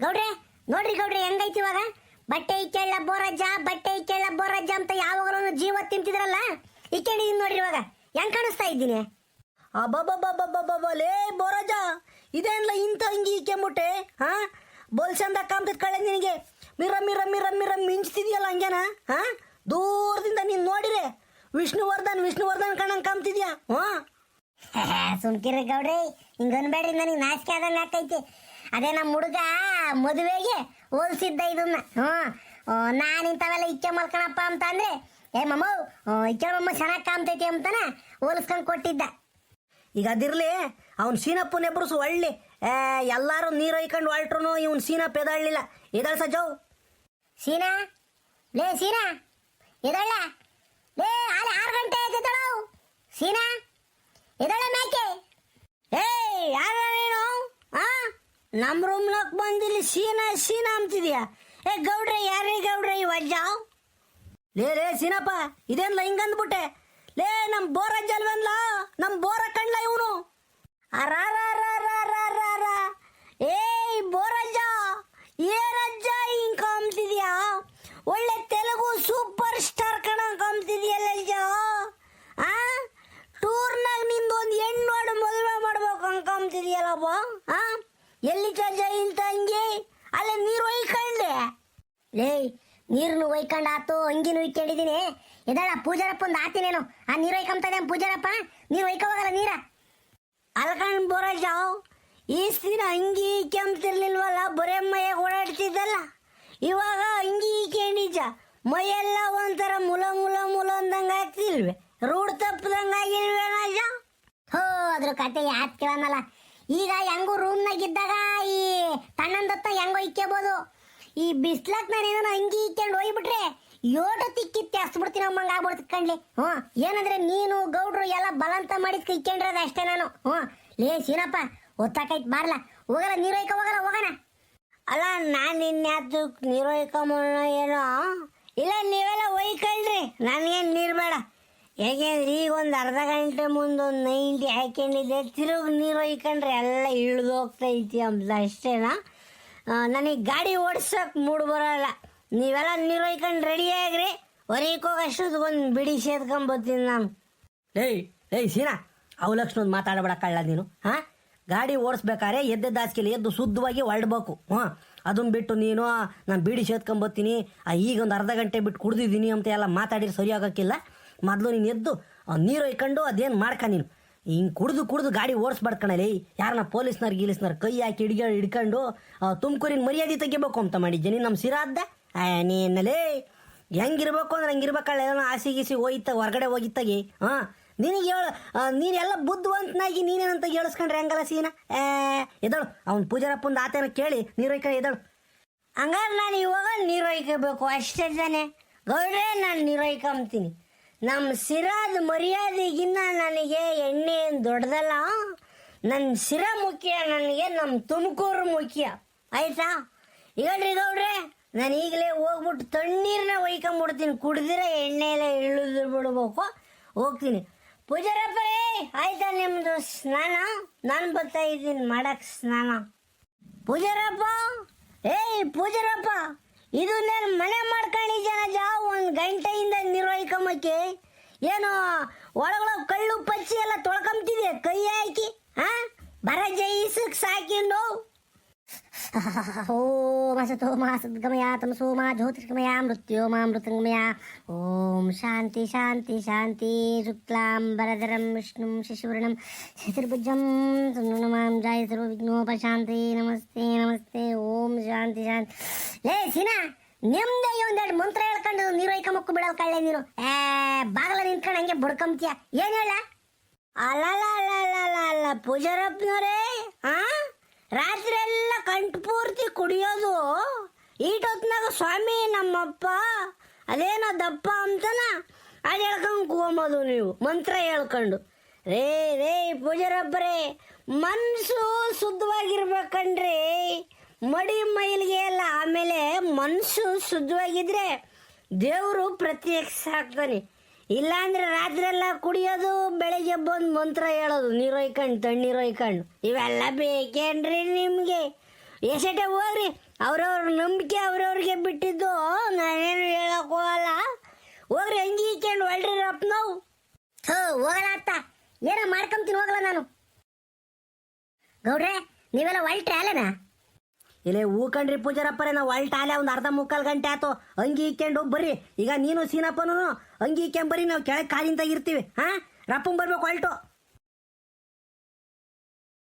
ಗೌಡ್ರೆ ನೋಡ್ರಿ ಗೌಡ್ರೆ ಹೆಂಗೈತಿ ಇವಾಗ? ಬಟ್ಟೆ ಇಕ್ಕೆಲ್ಲ ಬೋರಜ್ಜ ಬಟ್ಟೆ ಇಕ್ಕೆಲ್ಲ ಬೋರಜ್ಜ ಅಂತ ಯಾವಾಗಲೂ ಜೀವ ತಿಂತಿದ್ರಲ್ಲ? ಇಕ್ಕೊಂಡಿದೀನಿ ನೋಡ್ರಿ ಇವಾಗ. ಹೆಂಗ್ ಕಾಣಿಸ್ತಾ ಇದ್ದೀನಿ? ಲೇ ಬೋರಜ್ಜ ಇದೇನ್ಲ ಇಂಥ ಹಿಂಗಿ ಇಕ್ಕೆಂಬಿಟ್ಟೆ ಹಾ? ಬೋಲ್ಸಂದ ಕಾಮ್ತದ ಕಳೆ ನಿನಗೆ. ಮಿರ ಮಿರ ಮಿರ ಮಿರ ಮಿಂಚ್ತಿದ್ಯಲ್ಲ ಹಂಗೇನ ಹಾ? ದೂರದಿಂದ ನೀನು ನೋಡಿರೆ. ವಿಷ್ಣುವರ್ಧನ್ ವಿಷ್ಣುವರ್ಧನ್ ಕಣಂಗ್ ಕಾಮ್ತಿದ್ಯಾ ಹಾ ಸುಮ್ಕಿರಿ ಗೌಡ್ರಿ ಹಿಂಗನ್ಬೇಡ್ರಿ ನನಗೆ ನಾಚಿಕೆ ಆದಂಗ ಆಕೈತಿ ಅದೇ ನಮ್ಮ ಹುಡುಗ ಮದುವೆಗೆ ಹೋಲ್ಸಿದ್ದ ಇದನ್ನ. ಹ್ಞೂ. ನಾನು ಇಂಥವೆಲ್ಲ ಇಕ್ಕೆ ಮಲ್ಕಣಪ್ಪ ಅಂತ ಅಂದ್ರೆ, ಏ, ಮಮ್ಮ ಇಕ್ಕೆ ಮಮ್ಮ ಚೆನ್ನಾಗಿ ಕಾಮ್ತೈತಿ ಅಂತನ ಹೋಲಿಸ್ಕೊಂಡು ಕೊಟ್ಟಿದ್ದ. ಈಗ ಅದಿರ್ಲಿ, ಅವ್ನು ಸೀನಪ್ಪನ ಒಳ್ಳೆ. ಏ, ಎಲ್ಲಾರು ನೀರು ಒಯ್ಕೊಂಡು ಹೊಲ್ಟ್ರು ಇವ್ನು ಸೀನಪ್ಪ ಎದಾಳ್ಲಿಲ್ಲ ಎದಾಳ್ ಸಜಾವ್ ಸೀನಾ? ಲೇ, ಸೀನಾ? ಎದಳ ಲೇ ಅಲ್ಲಿ ಆರು ಗಂಟೆ ಎದ್ದಳು ಸೀನಾ? ಎದಳ ಮೇಕೆ? ಏ ಯಾರ ನಮ್ಮ ರೂಮ್ನಾಗ ಬಂದಿಲ್ಲಿ ಸೀನಾ ಸೀನಾ ಅಂತಿದ್ಯಾ? ಏ ಗೌಡ್ರೆ ಯಾರೇ ಗೌಡ್ರೆ ಈ ವಜ್ಜ ಲೇ ರೇ ಸೀನಪ್ಪ ಇದೇನ್ಲ ಹಿಂಗಂದ್ಬಿಟ್ಟೆ ಲೇ, ನಮ್ ಬೋರ ಜಲ್ವನ್ಲ ನಮ್ ಬೋರ ಕಣ್ಲ ಇವನು. ಅರಾರ ಏಯ್ ಬೋರಜ್ಜ ಏನಜ್ಜ ಹಿಂಗ್ ಕಾಮ್ತಿದ್ಯಾ ಒಳ್ಳೆ ತೆಲುಗು ಸೂಪರ್ ಸ್ಟಾರ್ ಕಣ ಕಾಮ್ತಿದ್ಯಲ್ಲ ಅಜ್ಜ ಆ ಟೂರ್ನಾಗ ನಿಂದು ಒಂದು ಹೆಣ್ಣು ನೋಡಿ ಮದುವೆ ಮಾಡ್ಬೇಕು ಅನ್ಕೊಂತಿದ್ಯಲ್ಲಪ್ಪ ಆ ಎಲ್ಲಿ ಚಜ್ಜ ಇಂತ ಹಂಗೆ ಅಲ್ಲೇ ನೀರು ಒಯ್ಕೊಂಡೆ ಲೇ ನೀರ್ನು ಒಯ್ಕೊಂಡು ಆತು ಅಂಗಿನೂ ಎದಳ ಪೂಜಾರಪ್ಪ ಒಂದು ಆತಿನೇನು ಆ ನೀರು ಒಯ್ಕೊಂತದೆ ಪೂಜಾರಪ್ಪ? ನೀರು ಒಯ್ಕೋವಾಗಲ್ಲ ನೀರ? ಅಲ್ಕಂಡ್ ಬೋರಾಜಾವ್ ಈ ಸ್ಥಿರ ಅಂಗಿ ಕೆಂಪ್ತಿರ್ಲಿಲ್ವಲ್ಲ ಬರೇ ಮೈಯಾಗ ಓಡಾಡ್ತಿದ್ದಲ್ಲ ಇವಾಗ ಅಂಗಿ ಕೇಂದಿಜ ಮೈಯೆಲ್ಲ ಒಂಥರ ಮುಲ ಮುಲ ಮುಲ ಅಂದಂಗೆ ಆಗ್ತಿಲ್ವೆ? ರೂಢ ತಪ್ಪದಂಗ ರಾಜ? ಹೋ, ಅದ್ರ ಕತೆ ಯಾತ್ ಕೇಳಲ್ಲ ಈಗ ಹೆಂಗು ರೂಮ್ನಾಗ ಇದ್ದಾಗ ಈ ತಣ್ಣಂದತ್ತ ಹೆಂಗೋ ಇಕ್ಕೋಬೋದು ಈ ಬಿಸ್ಲಕ್ ನಾನು ಏನೋ ಅಂಗಿ ಇಕ್ಕೊಂಡು ಹೋಗ್ಬಿಟ್ರೆ ಯೋಟ ತಿಕ್ಕಿ ತೆಸ್ಬಿಡ್ತೀನಿ ಅಮ್ಮಂಗ ಆಗ್ಬಿಡ್ತು ಕಣ್ಲಿ. ಹ್ಞೂ, ಏನಂದ್ರೆ ನೀನು ಗೌಡ್ರು ಎಲ್ಲ ಬಲಂತ ಮಾಡಿದ್ ಇಕ್ಕೊಂಡ್ರದ ಅಷ್ಟೇ ನಾನು. ಹ್ಞೂ, ಲೇ ಸೀನಪ್ಪ ಒತ್ತಾಕೈತ್ ಬಾರ್ಲ. ಹೋಗಲ್ಲ, ನೀರೋಯ್ಕ ಹೋಗಲ್ಲ, ಹೋಗೋಣ. ಅಲ್ಲ, ನಾನು ಇನ್ಯಾತು ನೀರು ಒಯ್ಕೊಂಬಣ ಏನೋ. ಇಲ್ಲ, ನೀವೆಲ್ಲ ಒಯ್ಕಳ್ರಿ, ನನಗೇನು ನೀರು ಬೇಡ. ಯಾಕೆಂದ್ರೆ ಈಗ ಒಂದು ಅರ್ಧ ಗಂಟೆ ಮುಂದೆ ಒಂದು ನೈಂಟಿ ಹಾಕೊಂಡಿದ್ದೆ, ತಿರುಗಿ ನೀರು ಒಯ್ಕೊಂಡ್ರೆ ಎಲ್ಲ ಇಳಿದು ಹೋಗ್ತೈತಿ ಅಂತ ಅಷ್ಟೇನಾ ನನಗೆ ಗಾಡಿ ಓಡ್ಸೋಕೆ ಮೂಡ್ ಬರೋಲ್ಲ. ನೀವೆಲ್ಲ ನೀರು ಒಯ್ಕೊಂಡು ರೆಡಿ ಆಗ್ರಿ. ಹೊರಗೆ ಅಷ್ಟು ಒಂದು ಬಿಡಿ ಸೇದ್ಕೊಂಬರ್ತೀನಿ ನಾನು. ಏಯ್ ಏಯ್, ಸೀನಾ ಅವಲಕ್ಷಣ ಮಾತಾಡಬೇಡ ಕಳ್ಳ ನೀನು. ಹಾ? ಗಾಡಿ ಓಡಿಸ್ಬೇಕಾದ್ರೆ ಎದ್ದೆದ್ದು ಹಾಸ್ಕಿಲ್ಲ ಎದ್ದು ಶುದ್ಧವಾಗಿ ಹೊರಡ್ಬೇಕು. ಹ್ಞೂ ಅದನ್ನ ಬಿಟ್ಟು ನೀನು, ನಾನು ಬೀಡಿ ಸೇದ್ಕೊಂಬರ್ತೀನಿ ಈಗ ಒಂದು ಅರ್ಧ ಗಂಟೆ ಬಿಟ್ಟು ಕುಡ್ದಿದ್ದೀನಿ ಅಂತ ಎಲ್ಲ ಮಾತಾಡಿದ್ರೆ ಸರಿ ಆಗೋಕ್ಕಿಲ್ಲ ಮೊದಲು ನೀನು ಎದ್ದು ನೀರು ಒಯ್ಕೊಂಡು ಅದೇನು ಮಾಡ್ಕ ನೀನು? ಹಿಂಗೆ ಕುಡಿದು ಕುಡಿದು ಗಾಡಿ ಓಡಿಸ್ಬಾರ್ದು ಕಣಲಿ. ಯಾರನ್ನ ಪೊಲೀಸ್ನವ್ರು ಗೀಲಿಸ್ನವ್ರು ಕೈ ಹಾಕಿ ಹಿಡ್ಗ ಹಿಡ್ಕೊಂಡು ತುಮಕೂರಿನ ಮರ್ಯಾದೆ ತೆಗಿಬೇಕು ಅಂತ ಮಾಡಿದ್ದೆ ನೀನು? ನಮ್ಮ ಸಿರಾದ್ದ ನೀನಲೇ ಹೆಂಗಿರ್ಬೇಕು ಅಂದ್ರೆ ಹಂಗಿರ್ಬೇಕಲ್ಲ, ಏನೋ ಆಸಿ ಗೀಸಿ ಹೋಯ್ತ, ಹೊರಗಡೆ ಹೋಗಿತ್ತಾಗಿ, ಹಾ? ನಿನಗೆ ಹೇಳ ನೀನೆಲ್ಲ ಬುದ್ಧಿವಂತನಾಗಿ ನೀನೇನಂತ ಹೇಳಿಸ್ಕೊಂಡ್ರೆ ಹೆಂಗಲ್ಲ ಸೀನ? ಏ ಎದಳು ಅವ್ನು ಪೂಜಾರಪ್ಪಂದು ಆತನ ಕೇಳಿ ನೀರೈಕ ಎದಳು ಹಂಗಾರೆ ನಾನು ಇವಾಗ ನೀರೊಯ್ಕೋಬೇಕು, ಅಷ್ಟೇ ತಾನೆ. ಗೌಡ್ರೆ, ನಾನು ನೀರೊಯ್ಕೊಂತೀನಿ. ನಮ್ಮ ಸಿರಾದ ಮರ್ಯಾದೆಗಿನ್ನ ನನಗೆ ಎಣ್ಣೆ ಏನು ದೊಡ್ಡದಲ್ಲ ನನ್ನ ಸಿರ ಮುಖ್ಯ ನನಗೆ ನಮ್ಮ ತುಮಕೂರು ಮುಖ್ಯ, ಆಯ್ತಾ? ಹೇಳ್ರಿ ಗೌಡ್ರೆ. ನಾನು ಈಗಲೇ ಹೋಗ್ಬಿಟ್ಟು ತಣ್ಣೀರನ್ನ ಒಯ್ಕೊಂಬಿಡ್ತೀನಿ. ಕುಡ್ದಿರ ಎಣ್ಣೆಯಲ್ಲೇ ಇಳಿದು ಬಿಡ್ಬೇಕು. ಹೋಗ್ತೀನಿ. ಪೂಜಾರಪ್ಪರೇ, ಆಯ್ತಾ ನಿಮ್ಮದು ಸ್ನಾನ? ನಾನು ಬರ್ತಾ ಇದ್ದೀನಿ ಮಾಡಕ್ಕೆ ಸ್ನಾನ. ಪೂಜಾರಪ್ಪ! ಏಯ್, ಪೂಜಾರಪ್ಪ! ಇದು ನಾನು ಮನೆ ಮಾಡ್ಕೊಂಡಿದ್ದೇನೆ ಜಾ ಒಂದು ಗಂಟೆಯಿಂದ ನಿರ್ವಹಿಕೊಂಬಕ್ಕೆ ಏನು, ಒಳಗೊಳಗೆ ಕಳ್ಳು ಪಚ್ಚಿ ಎಲ್ಲ ತೊಳ್ಕೊಂತಿದೆ ಕೈ ಹಾಕಿ, ಹಾಂ? ಬರ ಜೈಸಕ್ಕೆ ಸಾಕಿಂಡು ಓಂ ಅಸತೋ ಮಾ ಸದ್ಗಮಯ ತಮಸೋ ಮಾ ಜ್ಯೋತಿರ್ಗಮಯ ಮೃತ್ಯೋ ಮಾ ಮೃತಂಗಮಯ ಓಂ ಶಾಂತಿ ಶಾಂತಿ ಶಾಂತಿ ಶುಕ್ಲಾಂಬರಧರಂ ವಿಷ್ಣುಂ ಶಶಿವರ್ಣಂ ಶಶಿರ್ಭುಜಂ ಸುನಮಾಂ ಜಾಯ ಸರ್ವ ವಿಘ್ನೋಪಶಾಂತಿ ನಮಸ್ತೆ ನಮಸ್ತೆ ಓಂ ಶಾಂತಿ ಶಾಂತಿ ಲೇ ಸೀನಾ ನಿಮ್ದೇ ಒಂದೆರಡು ಮಂತ್ರ ಹೇಳ್ಕೊಂಡು ನೀರು ಒಯ್ಕೊಂಬಕ್ಕು ಬಿಡಲ್ ಕಳ್ಳೆ ನೀನು. ಏ, ಬಾಗಲ ನಿಂತ್ಕೊಂಡು ಹಂಗೆ ಬಡ್ಕೊಂತೀಯ ಏನು ಹೇಳ? ಅಲ್ಲ ಅಲ್ಲ ಪೂಜಾರಪ್ಪನವರೇ ಆ? ರಾತ್ರಿ ಕಂಠ ಪೂರ್ತಿ ಕುಡಿಯೋದು ಈಟೊತ್ನಾಗ ಸ್ವಾಮಿ, ನಮ್ಮಪ್ಪ ಅದೇನ ದಪ್ಪ ಅಂತನ? ಅದು ಹೇಳ್ಕೊಂಡು ಕೂಗೋದು ನೀವು. ಮಂತ್ರ ಹೇಳ್ಕೊಂಡು. ರೇ ರೇ, ಪೂಜಾರಬ್ಬರೇ ಮನಸ್ಸು ಶುದ್ಧವಾಗಿರ್ಬೇಕಂಡ್ರಿ ಮಡಿ ಮೈಲಿಗೆ ಎಲ್ಲ ಆಮೇಲೆ ಮನಸ್ಸು ಶುದ್ಧವಾಗಿದ್ರೆ ದೇವರು ಪ್ರತ್ಯಕ್ಷ ಆಗ್ತಾನೆ ಇಲ್ಲಾಂದ್ರೆ ರಾತ್ರಿ ಎಲ್ಲ ಕುಡಿಯೋದು ಬೆಳಗ್ಗೆ ಬಂದು ಮಂತ್ರ ಹೇಳೋದು ನೀರು ಹೊಯ್ಕಂಡು ತಣ್ಣೀರು ಒಯ್ಕೊಂಡು ಇವೆಲ್ಲ ಬೇಕೇನ್ರಿ ನಿಮಗೆ? ಎಷ್ಟೇ ಹೋಗ್ರಿ ಅವ್ರವ್ರ ನಂಬಿಕೆ ಅವ್ರವ್ರಿಗೆ ಬಿಟ್ಟಿದ್ದು. ನಾನೇನು ಹೇಳಕ್ ಹೋಗಲ್ಲ. ಹೋಗ್ರಿ ಹಂಗೆ ಇಕ್ಕೊಂಡು ಹೊಳ್ರಿ ರಪ್ಪ ನಾವು. ಥೋ ಹೋಗಲ್ಲ ಅತ್ತ. ಏನೋ ಮಾಡ್ಕೊಂತೀನಿ ಹೋಗಲ್ಲ ನಾನು. ಗೌಡ್ರೆ ನೀವೆಲ್ಲ ಹೊಲ್ಟ್ರೆ ಅಲ್ಲೇನಾ? ಇಲ್ಲೇ ಹೂಕಂಡ್ರಿ ಪೂಜಾರಪ್ಪರೇ ನಾವು ಹೊಲ್ಟ ಆಲೆ ಒಂದು ಅರ್ಧ ಮುಕ್ಕಾಲು ಗಂಟೆ ಆತು. ಅಂಗಿ ಇಕ್ಕೊಂಡು ಬರ್ರಿ. ಈಗ ನೀನು ಸೀನಪ್ಪನೂ ಅಂಗಿ ಇಕ್ಕೊಂಡ್ ಬರ್ರಿ ನಾವು ಕೆಳಗೆ ಕಾಲಿಂದ ಇರ್ತೀವಿ. ಹಾ? ರಪ್ಪಂಗ್ ಬರ್ಬೇಕು ಹೊಲ್ಟು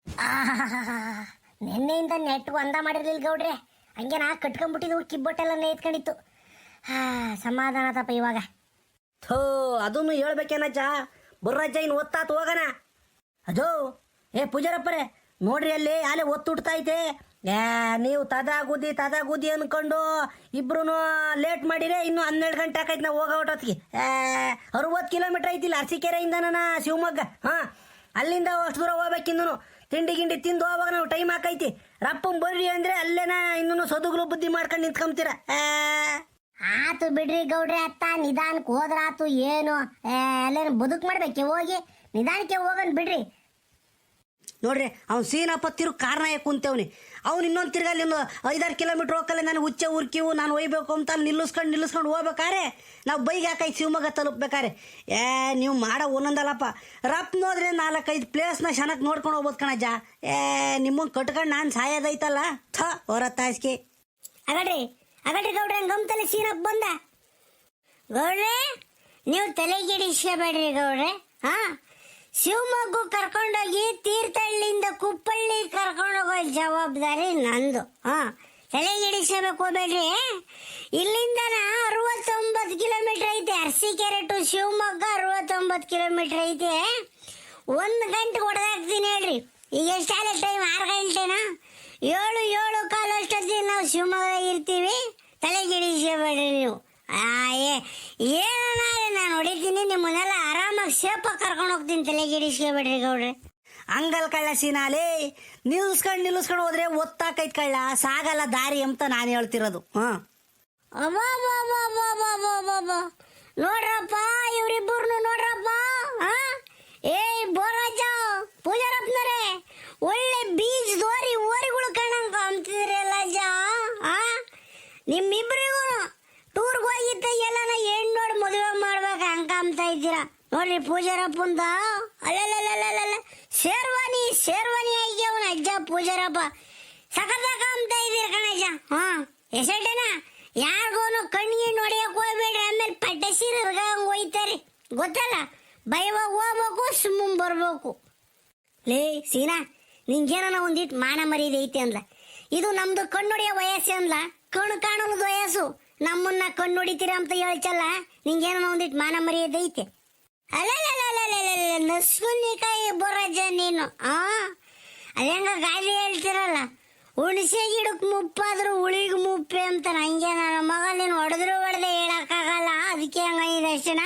ಆಹಾಹಾಹಾ. ನಿನ್ನೆಯಿಂದ ನೆಟ್ ಒಂದ ಮಾಡಿರ್ಲಿಲ್ಲ ಗೌಡ್ರೆ. ಹಂಗೆ ನಾ ಕಟ್ಕೊಂಡ್ಬಿಟ್ಟಿದ್ದು ಕಿಬ್ಬೊಟ್ಟೆಲ್ಲ ನೇತ್ಕೊಂಡಿತ್ತು ಹಾ, ಸಮಾಧಾನ ತಪ್ಪ ಇವಾಗ. ಥೋ, ಅದನ್ನು ಹೇಳ್ಬೇಕೇನಜ್ಜ? ಬರ್ರಜ್ಜ ಇನ್ ಒತ್ತಾತ್ ಹೋಗಣ ಅದು, ಏ ಪೂಜಾರಪ್ಪರೇ, ನೋಡ್ರಿ ಅಲ್ಲಿ ಅಲ್ಲೇ ಒತ್ತುಡ್ತಾ ಐತೆ ಏ, ನೀವು ತದಾಗುದಿ ಗುದ್ದಿ ಅನ್ಕೊಂಡು ಇಬ್ರು ಲೇಟ್ ಮಾಡಿರೆ ಇನ್ನು ಹನ್ನೆರಡು ಗಂಟೆ ಆಕೈತೆ ನಾವು ಹೋಗೋ ಹೊಟ್ಟೊತ್ತಿಗೆ ಅರವತ್ತು ಕಿಲೋಮೀಟರ್ ಐತಿಲ್ಲ ಅರಸೀಕೆರೆಯಿಂದ ನಾನು ಶಿವಮೊಗ್ಗ. ಹಾಂ, ಅಲ್ಲಿಂದ ಅಷ್ಟು ದೂರ ಹೋಗ್ಬೇಕಿನ್ನು ತಿಂಡಿ ಗಿಂಡಿ ತಿಂದು ಹೋಗುವಾಗ ನಾವು ಟೈಮ್ ಹಾಕೈತಿ. ರಪ್ಪ ಬರ್ರಿ ಅಂದ್ರೆ ಅಲ್ಲೇನ ಇನ್ನೂ ಸದುಗಲು ಬುದ್ಧಿ ಮಾಡ್ಕೊಂಡು ನಿಂತ್ಕೊಂತೀರ ಆತು ಬಿಡ್ರಿ ಗೌಡ್ರಿ ಅತ್ತ ನಿಧಾನಕ್ಕೆ ಹೋದ್ರಾತು ಏನು? ಅಲ್ಲೇನು ಬದುಕು ಮಾಡ್ಬೇಕೆ? ಹೋಗಿ ನಿಧಾನಕ್ಕೆ ಹೋಗನ್ ಬಿಡ್ರಿ. ನೋಡ್ರಿ ಅವ್ನು ಸೀನಪ್ಪ ತಿರು ಯಾಕೆ ಕುಂತೇವ್ನಿ? ಅವ್ನು ಇನ್ನೊಂದು ತಿರ್ಗ ಇನ್ನು ಐದಾರು ಕಿಲೋಮೀಟ್ರ್ ಹೋಗಲ್ಲ ನಾನು ಉಚ್ಚೆ ಉರ್ಕಿವು ನಾನು ಒಯ್ಬೇಕು ಅಂತ ನಿಲ್ಲಿಸ್ಕೊಂಡು ನಿಲ್ಲಿಸ್ಕೊಂಡು ಹೋಗ್ಬೇಕಾರೆ ನಾವು ಬೈಗೆ ಹಾಕೈತಿ ಶಿವಮೊಗ್ಗ ತಲುಪಬೇಕಾರೆ ಏ, ನೀವು ಮಾಡೋ ಒಂದೊಂದಲ್ಲಪ್ಪ. ರಪ್ ನೋದ್ರೆ ನಾಲ್ಕೈದು ಪ್ಲೇಸ್ನ ಶನಕ್ಕೆ ನೋಡ್ಕೊಂಡು ಹೋಗ್ಬೋದು ಕಣಜ್ಜ. ಏ ನಿಮ್ಮನ್ನು ಕಟ್ಕೊಂಡು ನಾನು ಸಾಯೋದೈತಲ್ಲ? ಥ, ಹೊರ ತಾಸ್ಕಿ. ಅಗಡ್ರಿ ಅಗಡ್ರಿ ಗೌಡ್ರೆ ಗಮ್ತಲೆ ಸೀನಪ್ ಬಂದ? ಗೌಡ್ರೆ, ನೀವು ತಲೆಗಿಡಿಸ್ಕೋಬೇಡ್ರಿ ಗೌಡ್ರೆ, ಹಾ? ಶಿವಮೊಗ್ಗ ಕರ್ಕೊಂಡೋಗಿ ತೀರ್ಥಹಳ್ಳಿಯಿಂದ ಕುಪ್ಪಳ್ಳಿ ಕರ್ಕೊಂಡೋಗೋ ಜವಾಬ್ದಾರಿ ನಂದು. ಹಾ ಗಿಡಿಸಬೇಕು ಹೋಗ್ಬೇಡ್ರಿ ಇಲ್ಲಿಂದ ಅರವತ್ತೊಂಬತ್ತು ಕಿಲೋಮೀಟರ್ ಐತೆ. ಅರಸೀಕೆರೆ ಟು ಶಿವಮೊಗ್ಗ ಅರವತ್ತೊಂಬತ್ತು ಕಿಲೋಮೀಟರ್ ಐತೆ. ಒಂದು ಗಂಟೆ ಹೊಡೆದಾಕ್ತೀನಿ ಹೇಳ್ರಿ. ಈಗ ಎಷ್ಟಾದ ಟೈಮ್ ಆರು ಗಂಟೆನಾ? ಏಳು ಏಳು ಕಾಲು ಅಷ್ಟೊತ್ತಿಗೆ ನಾವು ಶಿವಮೊಗ್ಗ ಇರ್ತೀವಿ. ತಲೆಗಿಡಿಸ್ಕೋಬೇಡ್ರಿ ನೀವು. ಆ, ಏ- ಏನನ್ನಾದ್ರೆ ನಾನು ಹೊಡಿತೀನಿ? ನಿಮ್ಮನ್ನೆಲ್ಲ ಆರಾಮಾಗಿ ಸೇಫಾಗಿ ಕರ್ಕೊಂಡು ಹೋಗ್ತೀನಿ ತಲೆಗಿಡಿಸ್ಕೋಬೇಡ್ರಿ ಗೌಡ್ರಿ. ಅಂಗಲ್ ಕಳ್ಳ ಸೀನಾಲೇ ನಿಲ್ಸ್ಕೊಂಡು ನಿಲ್ಸ್ಕೊಂಡು ಹೋದ್ರೆ ಒತ್ತಾಕೈತ್ ಕಳ್ಳ ಸಾಗಲ್ಲ ದಾರಿ ಅಂತ ನಾನು ಹೇಳ್ತಿರೋದು. ಹಾಂ. ನೋಡ್ರಪ್ಪ ಇವ್ರಿಬ್ಬರ್ನು ನೋಡ್ರಪ್ಪ ಆ? ಏಯ್ ಬೋರಾಜ ಪೂಜಾರಪ್ಪನರೇ ಒಳ್ಳೆ ಬೀಜ ದೋರಿ ಓರಿಗಳು ಕಣಂಗ ಅಂತಿದ್ರಲ್ಲ ಜಾ ಹೋಗಿದ್ದ ಎಲ್ಲನ ಹೆಣ್ಣು ನೋಡಿ ಮದುವೆ ಮಾಡ್ಬೇಕು ಹಂಗ ಅಂತ ಇದ್ದೀರಾ? ನೋಡ್ರಿ ಪೂಜಾರಪ್ಪಂದ. ಅಲ್ಲಲ್ಲಲ್ಲಲ್ಲ ಶೇರ್ವಾನಿ ಶೇರ್ವಾನಿ ಆಗ್ಯಾವನ ಅಜ್ಜ ಪೂಜಾರಪ್ಪ. ಸಖತ್ತಾಗ ಅಂತ ಇದೀರ ಕಣಜ್ಜ. ಹಾ ಎಸಟೇನ ಯಾರಿಗೋನು ಕಣ್ಣಿಗೆ ನೋಡಿಯಕ್ ಹೋಗ್ಬೇಡ್ರಿ. ಆಮೇಲೆ ಪಟ್ಟಸಿರ ಹಂಗ ಹೋಯ್ತಾರೆ. ಗೊತ್ತಲ್ಲ? ಭಯವಾಗ ಹೋಗ್ಬೇಕು, ಸುಮ್ಮನೆ ಬರ್ಬೇಕು. ಲೇ, ಸೀನಾ ನಿಂಗೇನ ಒಂದಿಟ್ಟು ಮಾನ ಮರ್ಯಾದೆ ಐತೆ ಅಂದ್ಲ. ಇದು ನಮ್ದು ಕಣ್ಣೊಡಿಯೋ ವಯಸ್ಸು ಅಂದ್ಲ. ಕಣ್ಣು ಕಾಣಲು ವಯಸ್ಸು. ನಮ್ಮನ್ನ ಕಣ್ಣು ಹೊಡಿತೀರ ಅಂತ ಹೇಳ್ಚಲ್ಲ? ನಿಂಗೇನೋ ಒಂದಿಟ್ಟು ಮಾನ ಮರ್ಯಾದೆ ಐತೆ. ಅಲ್ಲಲ್ಲಲ್ಲಲ್ಲಲ್ಲಲ್ಲ ಬರಜ ನೀನು, ಆ? ಅದೇಂಗ ಗಾಳಿ ಹೇಳ್ತಿರಲ್ಲ? ಹುಣಸೆ ಗಿಡಕ್ಕೆ ಮುಪ್ಪಾದ್ರೂ ಉಳಿಗ್ ಮುಪ್ಪೆ ಅಂತ ಹಂಗೆ ನನ್ನ ಮಗ ನೀನು ಹೊಡೆದ್ರು ಹೊಡೆದೆ ಹೇಳಕ್ಕಾಗಲ್ಲ. ಅದಕ್ಕೆ ಹಂಗಿದೆ ಅಷ್ಟೇನ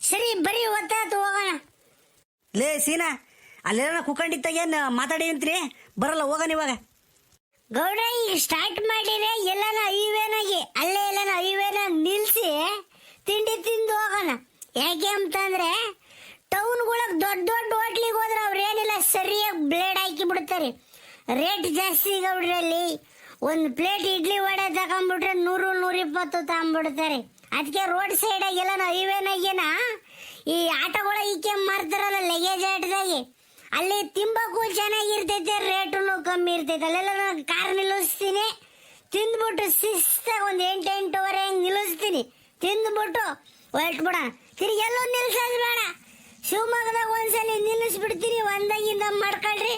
ಸರಿ, ಬರೀ ಒತ್ತಾತು ಹೋಗೋಣ. ಲೇ ಸೀನಾ, ಅಲ್ಲೆಲ್ಲ ಕುಕ್ಕಂಡಿತ್ತಾಗೇನು ಮಾತಾಡಿ ಅಂತ್ರಿ? ಬರಲ್ಲ, ಹೋಗೋಣ ಇವಾಗ. ಗೌಡ ಈಗ ಸ್ಟಾರ್ಟ್ ಮಾಡಿದ್ರೆ ಎಲ್ಲಾನ ಹೈವೇನಾಗಿ, ಅಲ್ಲೇ ಎಲ್ಲಾನ ಐವೇನ ನಿಲ್ಸಿ ತಿಂಡಿ ತಿಂದು ಹೋಗೋಣ. ಯಾಕೆ ಅಂತಂದ್ರೆ, ಟೌನ್ಗಳಿಗೆ ದೊಡ್ಡ ದೊಡ್ಡ ಹೋಟ್ಲಿಗೆ ಹೋದ್ರೆ ಅವ್ರು ಏನಿಲ್ಲ ಸರಿಯಾಗಿ ಬ್ಲೇಡ್ ಹಾಕಿ ಬಿಡ್ತಾರೆ ರೇಟ್ ಜಾಸ್ತಿ ಗೌಡ್ರಲ್ಲಿ. ಒಂದು ಪ್ಲೇಟ್ ಇಡ್ಲಿ ವಡೆ ತಗೊಂಡ್ಬಿಟ್ರೆ ನೂರು, ನೂರಿಪ್ಪತ್ತು ತಗೊಂಡ್ಬಿಡ್ತಾರೆ ಅದಕ್ಕೆ ರೋಡ್ ಸೈಡಾಗೆಲ್ಲ ಎಲ್ಲನ ಹೈವೇನಾಗೇನ, ಈ ಆಟೋಗಳ ಈಕೆ ಮಾರ್ತಾರಲ್ಲ ಲಗೇಜ್ ಆಟದಾಗೆ? ಅಲ್ಲಿ ತಿಂಬಕ್ಕೂ ಚೆನ್ನಾಗಿರ್ತೈತೆ ರೇಟು ಕಮ್ಮಿ ಇರ್ತೈತೆ ಅಲ್ಲೆಲ್ಲ ಕಾರ್ ನಿಲ್ಲಿಸ್ತೀನಿ. ತಿಂದ್ಬಿಟ್ಟು ಶಿಸ್ತಾಗ ಒಂದು ಎಂಟು ಎಂಟೂವರೆ ಹಂಗೆ ನಿಲ್ಲಿಸ್ತೀನಿ. ತಿಂದ್ಬಿಟ್ಟು ಹೊರಟ್ಬಿಡ ತಿರ್ಗಿ ಎಲ್ಲೂ ನಿಲ್ಸೋದು ಬೇಡ. ಶಿವಮೊಗ್ಗದಾಗ ಒಂದ್ಸಲಿ ನಿಲ್ಲಿಸ್ಬಿಡ್ತೀನಿ, ಒಂದಾಗಿಂದ ಮಾಡ್ಕೊಳ್ರಿ.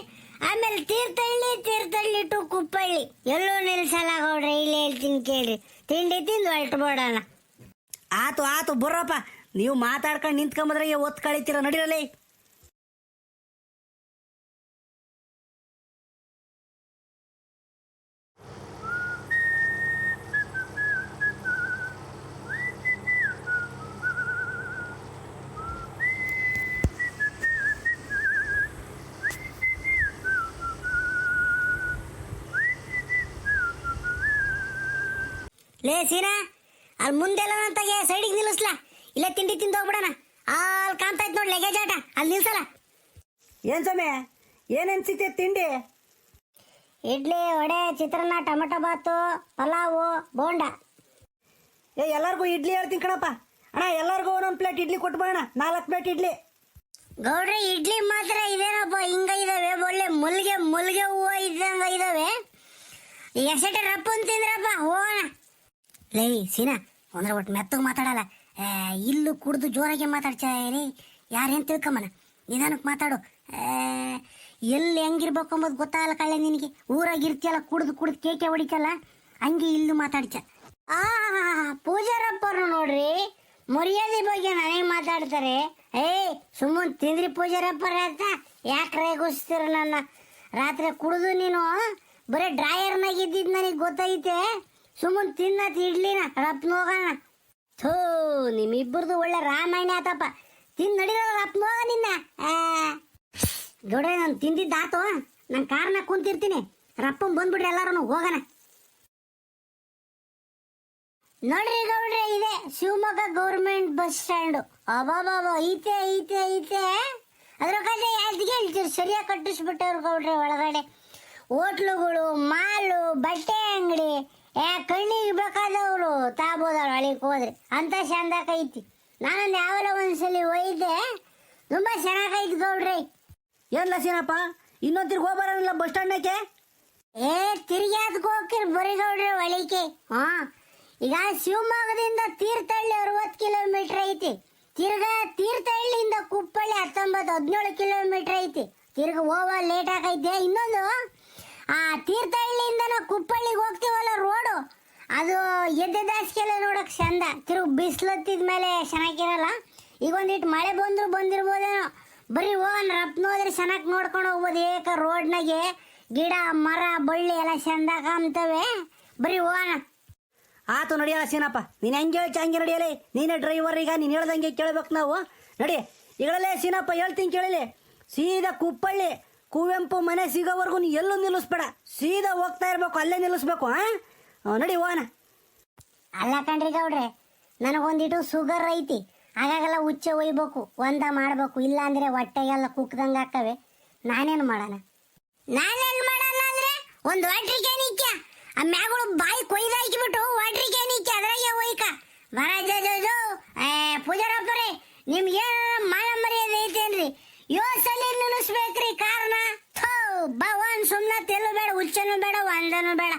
ಆಮೇಲೆ ತೀರ್ಥಹಳ್ಳಿ ತೀರ್ಥಹಳ್ಳಿ ಟು ಕುಪ್ಪಳ್ಳಿ. ಎಲ್ಲೂ ನಿಲ್ಸಲ್ಲ ಗೌಡ್ರಿ, ಇಲ್ಲಿ ಹೇಳ್ತೀನಿ ಕೇಳ್ರಿ. ತಿಂಡಿ ತಿಂದು ಹೊರಟ್ಬಿಡೋಣ ಆತು ಆತು, ಬರ್ರಪ್ಪ. ನೀವು ಮಾತಾಡ್ಕೊಂಡು ನಿಂತ್ಕೊಂಬದ್ರೆ ಒತ್ತು ಕಳಿತೀರ, ನಡಿರಲಿ. ಲೇ ಸೀನಾ ಅಲ್ಲಿ ಮುಂದೆಲ್ಲ ಅಂತಾಗೆ ಸೈಡಿಗೆ ನಿಲ್ಲಿಸ್ಲ. ಇಲ್ಲ ತಿಂಡಿ ತಿಂದು ಹೋಗ್ಬಿಡೋಣ. ಅಲ್ಲಿ ಕಾಣ್ತಾ ಇತ್ತು ನೋಡಿ ಲಗೇಜ್ ಆಟ ಅಲ್ಲಿ ನಿಲ್ಸಲ್ಲ. ಏನ್ ಸಮಯ ಏನ್ ಸಿಗ್ತೈತೆ ತಿಂಡಿ? ಇಡ್ಲಿ ವಡೆ ಚಿತ್ರಾನ್ನ ಟೊಮೆಟೊ ಬಾತು ಪಲಾವು ಬೋಂಡ. ಏ ಎಲ್ಲರಿಗೂ ಇಡ್ಲಿ ಹೇಳ್ತೀನಿ ಕಣಪ್ಪ. ಅಣ್ಣ ಎಲ್ಲರಿಗೂ ಒಂದೊಂದು ಪ್ಲೇಟ್ ಇಡ್ಲಿ ಕೊಟ್ಟು ಬರೋಣ. ನಾಲ್ಕು ಪ್ಲೇಟ್ ಇಡ್ಲಿ. ಗೌಡ್ರಿ ಇಡ್ಲಿ ಮಾತ್ರ ಇದೇನಪ್ಪ? ಹಿಂಗ ಇದಾವೆ ಒಳ್ಳೆ ಮುಲ್ಗೆ ಮುಲ್ಗೆ ಹೂವು ಇದ್ದಂಗ ಇದಾವೆ. ಎಸೆಟ ರಪ್ಪ ತಿಂದ್ರಪ್ಪ? ಹೋಗೋಣ. ಲೇ, ಸೀನಾ ಅಂದ್ರೆ ಒಟ್ಟು ಮೆತ್ತಗೆ ಮಾತಾಡಲ್ಲ. ಇಲ್ಲು ಕುಡ್ದು ಜೋರಾಗಿ ಮಾತಾಡ್ಚ ಯಾರೇನ್ ತಿಳ್ಕೊಂಬನ? ನಿಧಾನಕ್ಕೆ ಮಾತಾಡು. ಎಲ್ಲಿ ಹೆಂಗಿರ್ಬೇಕು ಅಂಬೋದು ಗೊತ್ತಾಗಲ್ಲ ಕಳ್ಳೆ ನಿನಗೆ. ಊರಾಗ ಇರ್ತಿಯಲ್ಲ, ಕುಡ್ದು ಕುಡ್ದು ಕೇಕೆ ಹೊಡಿತಲ್ಲ, ಹಂಗೆ ಇಲ್ಲು ಮಾತಾಡ್ಚ ಆ ಪೂಜಾರಪ್ಪರು ನೋಡ್ರಿ, ಮರ್ಯಾದೆ ಬಗ್ಗೆ ನನಗೆ ಮಾತಾಡ್ತಾರೆ. ಏ, ಸುಮ್ಮನ್ ತಿಂದ್ರಿ ಪೂಜಾರಪ್ಪರ ಅಂತ? ಯಾಕೆ ರೇಗಿಸ್ತೀರ ನನ್ನ? ರಾತ್ರಿ ಕುಡಿದು ನೀನು, ಬರೀ ಡ್ರಾಯರ್ನಾಗ ಇದ್ದಿದ್ದು ನನಗೆ ಗೊತ್ತೈತೆ. ಸುಮ್ಮನೆ ತಿನ್ನತ್ ಇಡ್ಲಿನ ರಪ್ನ ಹೋಗೋಣ ಥೋ, ನಿಮ್ಮಿಬ್ಬರದು ಒಳ್ಳೆ ರಾಮಾಯಣ ಆತಪ್ಪ. ತಿನ್ ನಡಿರೋ ರಪ್ನ ಹೋಗ ನಿನ್ನ ದೊಡ ನನ್ ತಿಂದಿದ್ದಾತು? ನಾನು ಕಾರ್ನ ಕುಂತಿರ್ತೀನಿ. ರಪ್ಪನ್ ಬಂದ್ಬಿಡ್ರಿ ಎಲ್ಲಾರು ಹೋಗೋಣ. ನೋಡ್ರಿ ಗೌಡ್ರೆ, ಇದೆ ಶಿವಮೊಗ್ಗ ಗೌರ್ಮೆಂಟ್ ಬಸ್ ಸ್ಟ್ಯಾಂಡ್. ಅಬಾಬಾಬ ಐತೆ ಐತೆ ಐತೆ. ಅದ್ರ ಕಡೆ ಯಾವ್ದಿಗೆ ಹೇಳ್ತೀರಿ ಸರಿಯಾಗಿ ಕಟ್ಟಿಸ್ಬಿಟ್ಟವ್ರು ಗೌಡ್ರೆ ಒಳಗಡೆ. ಹೋಟ್ಲುಗಳು, ಮಾಲು, ಬಟ್ಟೆ ಅಂಗಡಿ. ಏ ಕಣ್ಣಿಗೆ ಬೇಕಾದವರು ತಾಬೋದವ್ರು ಹಳಿಗೆ ಹೋದ್ರೆ. ಅಂತ ಚಂದಾಕ ಐತಿ ನಾನೊಂದು ಯಾವಲ್ಲ ಒಂದ್ಸಲಿ ಒಯ್ದೆ ತುಂಬಾ ಚೆನ್ನಾಗೈತಿ ಗೌಡ್ರೆ. ಏನ್ ಲಸೀನಪ್ಪ? ಇನ್ನೊಂದು ತಿರ್ಗಿ ಹೋಗ್ಬಾರಲ್ಲ ಬಸ್ ಸ್ಟ್ಯಾಂಡಕ್ಕೆ ಏ ತಿರುಗಿ ಅದಕ್ಕೆ ಬರಿ ಗೌಡ್ರಿ ಒಳಿಕೆ ಹಾ. ಈಗ ಶಿವಮೊಗ್ಗದಿಂದ ತೀರ್ಥಹಳ್ಳಿ ಅರವತ್ತು ಕಿಲೋಮೀಟರ್ ಐತಿ. ತಿರ್ಗ ತೀರ್ಥಹಳ್ಳಿಯಿಂದ ಕುಪ್ಪಳ್ಳಿ ಹತ್ತೊಂಬತ್ತು ಹದಿನೇಳು ಕಿಲೋಮೀಟರ್ ಐತಿ. ತಿರ್ಗ ಹೋಗ ಲೇಟ್ ಆಗೈತೆ ಇನ್ನೊಂದು ಆ ತೀರ್ಥಹಳ್ಳಿಯಿಂದ ನಾವು ಕುಪ್ಪಳ್ಳಿಗೆ ಹೋಗ್ತೀವಲ್ಲ ರೋಡು? ಅದು ಎದ್ದೆ ದಾಸ್ಕೆಲ್ಲ ನೋಡಕ್ ಚಂದ. ತಿರುಗಿ ಬಿಸಿಲತ್ತಿದ ಮೇಲೆ ಚೆನ್ನಾಗಿರಲ್ಲ. ಈಗ ಒಂದಿಟ್ಟು ಮಳೆ ಬಂದ್ರು ಬಂದಿರ್ಬೋದೇನೋ. ಬರೀ ಹೋಗೋಣ ರಪ್ನ ಹೋದ್ರೆ ಚೆನ್ನಾಗಿ ನೋಡ್ಕೊಂಡು ಹೋಗ್ಬೋದು. ಏಕ ರೋಡ್ನಾಗೆ ಗಿಡ, ಮರ, ಬಳ್ಳಿ ಎಲ್ಲ ಚಂದ ಕಾಮ್ತವೆ ಬರೀ ಹೋಗೋಣ ಆತು ನಡಿಯಲ್ಲ ಸೀನಪ್ಪ ನೀನು ಹೆಂಗೆ ಹೇಳ್ತಿ, ಹಂಗೆ ನಡಿಯಲಿ. ನೀನೇ ಡ್ರೈವರ್ ಈಗ, ನೀನು ಹೇಳ್ದಂಗೆ ಕೇಳ್ಬೇಕು ನಾವು. ನಡಿ. ಈಗಳಲ್ಲೇ ಸೀನಪ್ಪ ಹೇಳ್ತೀನಿ ಕೇಳಲಿ. ಸೀದಾ ಕುಪ್ಪಳ್ಳಿ. ಕುವೆಂಪು ಮನೆ ಸಿಗೋವರೆಗೂ ಎಲ್ಲೂ ನಿಲ್ಲಿಸ್ಬೇಡ. ಸೀದಾ ಹೋಗ್ತಾ ಇರ್ಬೇಕು, ಅಲ್ಲೇ ನಿಲ್ಲಿಸ್ಬೇಕು ಹಾಂ ನಡಿ, ಹೋಗೋಣ. ಅಲ್ಲ ಕಣ್ರಿ ಗೌಡ್ರೆ ನನಗೊಂದಿಟ್ಟು ಶುಗರ್ ಐತಿ. ಆಗಾಗೆಲ್ಲ ಉಚ್ಚೆ ಒಯ್ಬೇಕು, ಒಂದ ಮಾಡ್ಬೇಕು ಇಲ್ಲ ಅಂದ್ರೆ ಹೊಟ್ಟೆಗೆಲ್ಲ ಕುಕ್ದಂಗ ಹಾಕವೆ ನಾನೇನು ಮಾಡೋಣ? ನಾನೇನು ಮಾಡೋಣ ಅಂದ್ರೆ, ಒಂದು ವಾಟ್ರಿಕೆ ನಿತ್ಯ ಆ ಮ್ಯಾಗಳು ಬಾಯಿ ಕೊಯ್ದು ಹಾಕಿಬಿಟ್ಟು ವಾಟ್ರಿಕೆ ನಿತ್ಯ ಅದ್ರಾಗೆ ಒಯ್ಕ. ಬರ, ಜೋ ಜೋ ಜೋ. ಏ ಪೂಜಾರಪ್ಪರೇ ನಿಮ್ಗೆ ಮಾನ ಮರ್ಯಾದೆ ಐತೇನ್ರಿ? ಯೋಸಲಿ ನೆನೆಸ್ಬೇಕ್ರಿ? ಕಾರಣ ಬಾ ಸುಮ್ಮನೆ ತೆಲು ಬೇಡ ಉಚ್ಚನು ಬೇಡ ಒಂದನು ಬೇಡ.